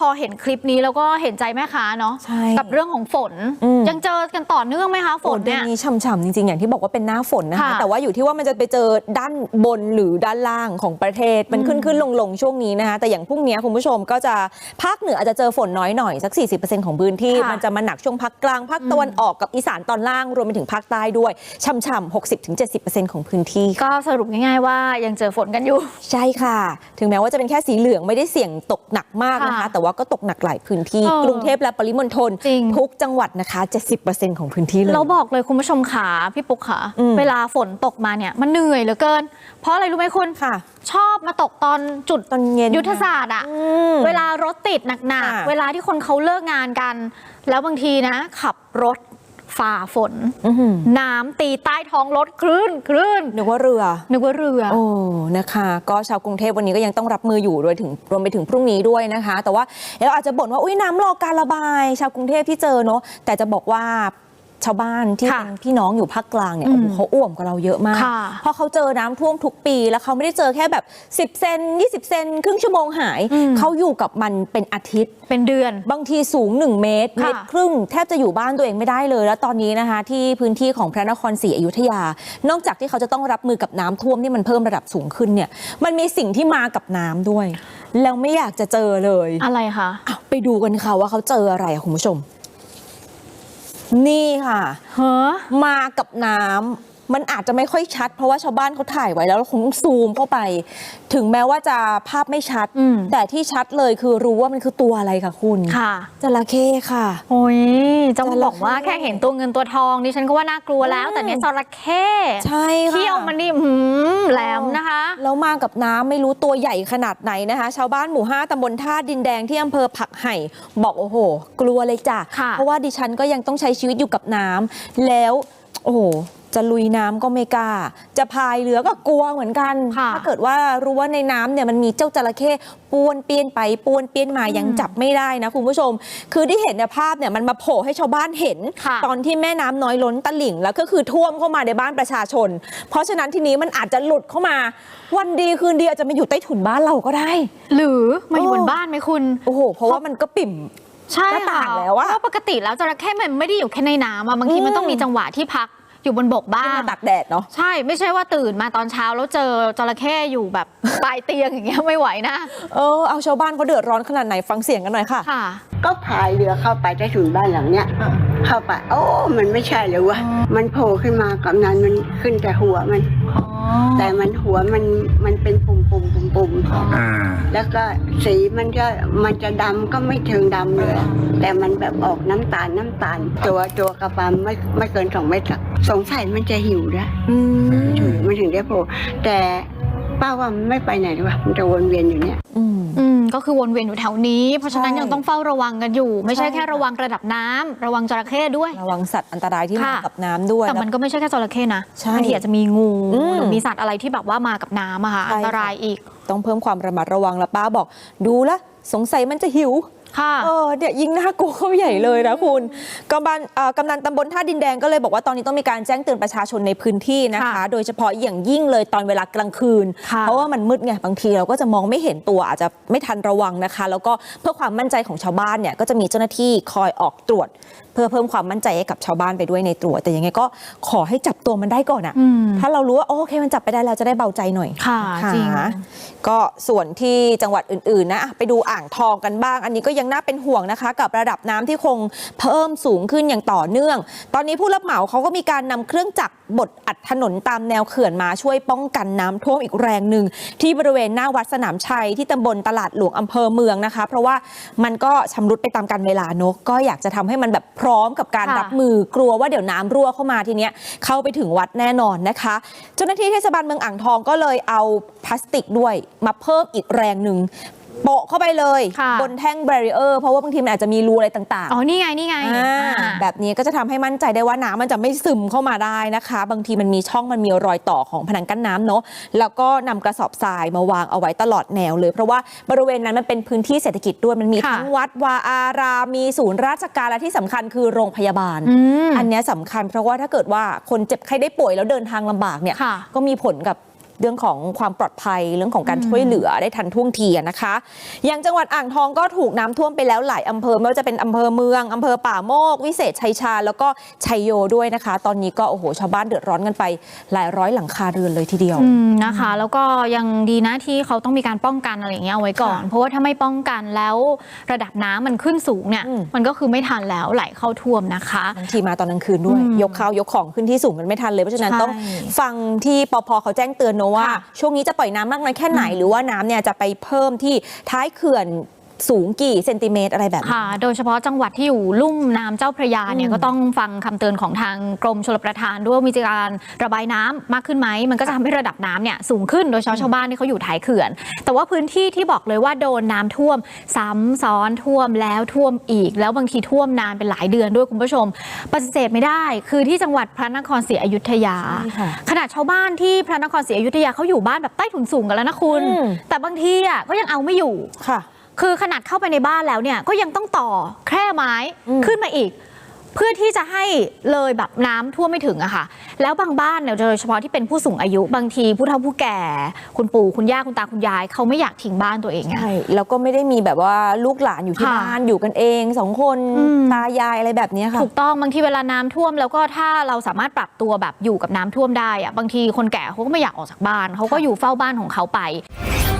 พอเห็นคลิปนี้แล้วก็เห็นใจแม่ค้าเนาะใช่กับเรื่องของฝนอืมยังเจอกันต่อเนื่องไหมคะฝฝนนเดืเนี่อนยนี้ช่ำๆจริงๆ อย่างที่บอกว่าเป็นหน้าฝนนะคะค่ะแต่ว่าอยู่ที่ว่ามันจะไปเจอด้านบนหรือด้านล่างของประเทศ มันขึ้นขึ้นลงลงๆช่วงนี้นะคะ แต่อย่างพรุ่งนี้คุณผู้ชมก็จะภาคเหนืออาจจะเจอฝนน้อยหน่อยสัก 40%ของพื้นที่ค่ะมันจะมาหนักช่วงภาคกลางภาคตะวันออกกับอีสานตอนล่างรวมไปถึงภาคใต้ด้วยช่ำๆ60-70%ของพื้นที่ก็สรุปง่ายๆว่ายังเจอฝนกันอยู่ ใช่ค่ะ ถึงแม้ว่าจะเป็นแค่สีเหลืองไม่ได้เสี่ยงตกหนักมากนะคะค่ะแต่ว่าก็ตกหนักหลายพื้นที่ เออ กรุงเทพและปริมณฑลจริง ทุกจังหวัดนะคะ 70%ของพื้นที่เลย เราบอกเลยคุณผู้ชมขาพี่ปุ๊กขาอืม เวลาฝนตกมาเนี่ยมันเหนื่อยเหลือเกิน เพราะอะไรรู้ไหมคุณ ค่ะ ชอบมาตกตอนจุดตอนเย็นยุทธศาสตร์อะอืมเวลารถติดหนักค่ะ ๆ เวลาที่คนเขาเลิกงานกัน แล้วบางทีนะ ขับรถ ฝ่าฝนอื้อหือน้ำตีใต้ท้องรถคลื่นคลื่นนึกว่าเรือ นึกว่าเรือ โอ้นะคะ ก็ชาวกรุงเทพวันนี้ก็ยังต้องรับมืออยู่รวมถึงรวมไปถึงพรุ่งนี้ด้วยนะคะ แต่ว่าเราอาจจะบ่นว่าอุ้ยน้ำรอการระบาย ชาวกรุงเทพที่เจอเนอะแต่จะบอกว่า ชาวบ้านที่ค่ะเป็นพี่น้องอยู่ภาคกลางเนี่ยอืมโอ้โหเขาอ้วมกว่าเราเยอะมาก ค่ะเพราะเขาเจอน้ำท่วมทุกปีแล้วเขาไม่ได้เจอแค่แบบ 10 เซน 20 เซน ครึ่งชั่วโมงหาย อืม เขาอยู่กับมันเป็นอาทิตย์ เป็นเดือน บางทีสูง 1 เมตร เมค่ะตรครึ่ง แทบจะอยู่บ้านตัวเองไม่ได้เลย แล้วตอนนี้นะคะ ที่พื้นที่ของพระนครศรีอยุธยา นอกจากที่เขาจะต้องรับมือกับน้ำท่วมที่มันเพิ่มระดับสูงขึ้นเนี่ย มันมีสิ่งที่มากับน้ำด้วย แล้วไม่อยากจะเจอเลยอะไรคะอะไปดูกันค่ะว่าเขาเจออะไรอะคุณผู้ชม นี่ค่ะเฮ้อมากับน้ำ มันอาจจะไม่ค่อยชัด เพราะว่าชาวบ้านเขาถ่ายไว้แล้วเราคงต้องซูมเข้าไป ถึงแม้ว่าจะภาพไม่ชัด อืม แต่ที่ชัดเลยคือรู้ว่ามันคือตัวอะไรค่ะคุณค่ะ จระเข้ค่ะ โอ้ยจะจระเข้บอกว่าแค่เห็นตัวเงินตัวทองดิฉันก็ว่าน่ากลัวแล้วอืมแต่เนี้ยจระเข้ใช่ค่ะ เขี้ยวมันนี่หืมแหลมนะคะ แล้วมากับน้ำไม่รู้ตัวใหญ่ขนาดไหนนะคะ ชาวบ้านหมู่ 5ตำบลท่าดินแดงที่อำเภอผักไห่ บอกโอ้โห กลัวเลยจ้ะ ค่ะเพราะว่าดิฉันก็ยังต้องใช้ชีวิตอยู่กับน้ำแล้ว โอ้โหจะลุยน้ำก็ไม่กล้า จะพายเรือก็กลัวเหมือนกันค่ะถ้าเกิดว่ารู้ว่าในน้ำเนี่ยมันมีเจ้าจระเข้ป้วนเปี้ยนไปป้วนเปี้ยนมายังจับไม่ได้นะคุณผู้ชม คือที่เห็นในภาพเนี่ยมันมาโผล่ให้ชาวบ้านเห็นค่ะตอนที่แม่น้ำน้อยล้นตลิ่ง แล้วก็คือท่วมเข้ามาในบ้านประชาชน เพราะฉะนั้นทีนี้มันอาจจะหลุดเข้ามา วันดีคืนดีอาจจะมาอยู่ใต้ถุนบ้านเราก็ได้ หรือมาอยู่โอ้บนบ้านไหมคุณ โอ้โห เพราะว่ามันก็ปิ่ม ใช่หน้าค่ะต่างแล้วอะเพราะปกติแล้วจระเข้มันไม่ได้อยู่แค่ในน้ำอะบางทีอืมมันต้องมีจังหวะที่พักอยู่บนบกบ้าที่งมาตากแดดเนาะใช่ไม่ใช่ว่าตื่นมาตอนเช้าแล้วเจอจระเข้อยู่แบบปลายเตียงอย่างเงี้ยไม่ไหวนะเออเอาชาวบ้านเขาเดือดร้อนขนาดไหนฟังเสียงกันหน่อยค่ะค่ะก็พายเรือเข้าไปใต้ถุนบ้านหลังเนี้ย เข้าไป โอ้ มันไม่ใช่เลยวะมันโผล่ขึ้นมากำนันมันขึ้นแต่หัวมัน แต่มันหัวมันมันเป็นปุ่มปุ่มปุ่มปุ่มอ่า แล้วก็สีมันก็มันจะดำก็ไม่เชิงดำเลย แต่มันแบบออกน้ำตาลน้ำตาล ตัวตัวกระปามไม่ไม่เกินสองเมตรอะสงสัยมันจะหิวนะอืมถึงมันถึงได้โผล่แต่ป้าว่ามันไม่ไปไหนหรอกวะมันจะวนเวียนอยู่เนี่ย อืมอืมก็คือวนเวียนอยู่แถวนี้ เพราะฉะนั้นใช่ยังต้องเฝ้าระวังกันอยู่ ไม่ใช่ใช่แค่ค่ะระวังระดับน้ำระวังจระเข้ด้วย ระวังสัตว์อันตรายที่มาค่ะกับน้ำด้วย แต่มันก็ไม่ใช่แค่จระเข้นะใช่บางทีอาจจะมีงูอืมหรือมีสัตว์อะไรที่แบบว่ามากับน้ำอะค่ะใช่อันค่ะตรายอีก ต้องเพิ่มความระมัดระวังแล้วป้าบอก ดูละสงสัยมันจะหิว ค่ะเออเนี่ยยิ่งน่ากลัวเข้าใหญ่เลยนะคุณกำนันเอ่อกำนันตำบลท่าดินแดงก็เลยบอกว่าตอนนี้ต้องมีการแจ้งเตือนประชาชนในพื้นที่นะคะ ค่ะโดยเฉพาะอย่างยิ่งเลยตอนเวลากลางคืน ค่ะเพราะว่ามันมืดไงบางทีเราก็จะมองไม่เห็นตัวอาจจะไม่ทันระวังนะคะ แล้วก็เพื่อความมั่นใจของชาวบ้านเนี่ยก็จะมีเจ้าหน้าที่คอยออกตรวจ เพื่อเพิ่มความมั่นใจให้กับชาวบ้านไปด้วยในตรวจ แต่ยังไงก็ขอให้จับตัวมันได้ก่อนอะอืม ถ้าเรารู้ว่าโอเคมันจับไปได้แล้วจะได้เบาใจหน่อย ค่ะนจริง ก็ส่วนที่จังหวัดอื่นๆนะอะไปดูอ่างทองกันบ้าง อันนี้ก็ยังน่าเป็นห่วงนะคะ กับระดับน้ำที่คงเพิ่มสูงขึ้นอย่างต่อเนื่อง ตอนนี้ผู้รับเหมาเขาก็มีการนำเครื่องจักรบดอัดถนนตามแนวเขื่อนมาช่วยป้องกันน้ำท่วมอีกแรงหนึ่งที่บริเวณหน้าวัดสนามชัยที่ตำบลตลาดหลวงอำเภอเมืองนะคะ เพราะว่ามันก็ชำรุดไปตามการเวลาเนอะก็อยากจะทำให้มันแบบพร้อมกับการค่ะรับมือกลัวว่าเดี๋ยวน้ำรั่วเข้ามาทีเนี้ยเข้าไปถึงวัดแน่นอนนะคะ เจ้าหน้าที่เทศบาลเมืองอ่างทองก็เลยเอาพลาสติกด้วยมาเพิ่มอีกแรงหนึ่ง โปะเข้าไปเลยค่ะบนแท่งแบรีเออร์เพราะว่าบางทีมันอาจจะมีรูอะไรต่างอ๋อ นี่ไง นี่ไงๆอ่าอ่าแบบนี้ก็จะทำให้มั่นใจได้ว่าน้ำมันจะไม่ซึมเข้ามาได้นะคะ บางทีมันมีช่องมันมีรอยต่อของผนังกั้นน้ำเนาะแล้วก็นำกระสอบทรายมาวางเอาไว้ตลอดแนวเลย เพราะว่าบริเวณนั้นมันเป็นพื้นที่เศรษฐกิจด้วยมันมีค่ะทั้งวัดวาอารามมีศูนย์ราชการและที่สำคัญคือโรงพยาบาลอืมอันเนี้ยสำคัญเพราะว่าถ้าเกิดว่าคนเจ็บไข้ได้ป่วยแล้วเดินทางลำบากเนี่ยค่ะก็มีผลกับ เรื่องของความปลอดภัยเรื่องของการช่วยเหลือได้ทันท่วงทีอะนะคะ อย่างจังหวัดอ่างทองก็ถูกน้ำท่วมไปแล้วหลายอำเภอไม่ว่าจะเป็นอำเภอเมืองอำเภอป่าโมก วิเศษชัยชาญแล้วก็ชัยโยด้วยนะคะ ตอนนี้ก็โอ้โหชาวบ้านเดือดร้อนกันไปหลายร้อยหลังคาเรือนเลยทีเดียวอืมนะคะ แล้วก็ยังดีนะที่เขาต้องมีการป้องกันอะไรอย่างเงี้ยเอาไว้ก่อนค่ะเพราะว่าถ้าไม่ป้องกันแล้วระดับน้ำมันขึ้นสูงเนี่ยอืมมันก็คือไม่ทันแล้วไหลเข้าท่วมนะคะบางทีมาตอนกลางคืนด้วยอืมยกข้าวยกของขึ้นที่สูงกันไม่ทันเลยเพราะฉะนั้นใช่ต้องฟังที่ปพเขาแจ้งเตือนเนอะว่าค่ะช่วงนี้จะปล่อยน้ำมากน้อยแค่ไหน หรือว่าน้ำเนี่ยจะไปเพิ่มที่ท้ายเขื่อน สูงกี่เซนติเมตรอะไรแบบนี้ค่ะ โดยเฉพาะจังหวัดที่อยู่ลุ่มน้ำเจ้าพระยาเนี่ยอืมก็ต้องฟังคำเตือนของทางกรมชลประทานด้วยว่ามีการระบายน้ำมากขึ้นไหมมันก็จะทำให้ระดับน้ำเนี่ยสูงขึ้นโดยเฉพาะชาวบ้านที่เขาอยู่ท้ายเขื่อน แต่ว่าพื้นที่ที่บอกเลยว่าโดนน้ำท่วมซ้ำซ้อนท่วมแล้วท่วมอีก แล้วบางทีท่วมนานเป็นหลายเดือนด้วยคุณผู้ชม ปฏิเสธไม่ได้ คือที่จังหวัดพระนครศรีอยุธยาใช่ค่ะขนาดชาวบ้านที่พระนครศรีอยุธยาเขาอยู่บ้านแบบใต้ถุนสูงกันแล้วนะคุณอืมแต่บางทีอะก็ยังเอาไม่อยู่ค่ะ คือขนาดเข้าไปในบ้านแล้วเนี่ยก็ยังต้องต่อแคร่ไม้อืมขึ้นมาอีก เพื่อที่จะให้เลยแบบน้ำท่วมไม่ถึงอะค่ะ แล้วบางบ้านเนี่ยโดยเฉพาะที่เป็นผู้สูงอายุบางทีผู้เฒ่าผู้แก่ คุณปู่คุณย่าคุณตาคุณยาย เขาไม่อยากทิ้งบ้านตัวเองไงใช่แล้วก็ไม่ได้มีแบบว่าลูกหลานอยู่ที่ค่ะบ้านอยู่กันเองสองคนอืมตายายอะไรแบบนี้ค่ะถูกต้องบางทีเวลาน้ำท่วม แล้วก็ถ้าเราสามารถปรับตัวแบบอยู่กับน้ำท่วมได้อะบางทีคนแก่เขาก็ไม่อยากออกจากบ้านเขาก็อยู่เฝ้าบ้านของเขาไปช่อง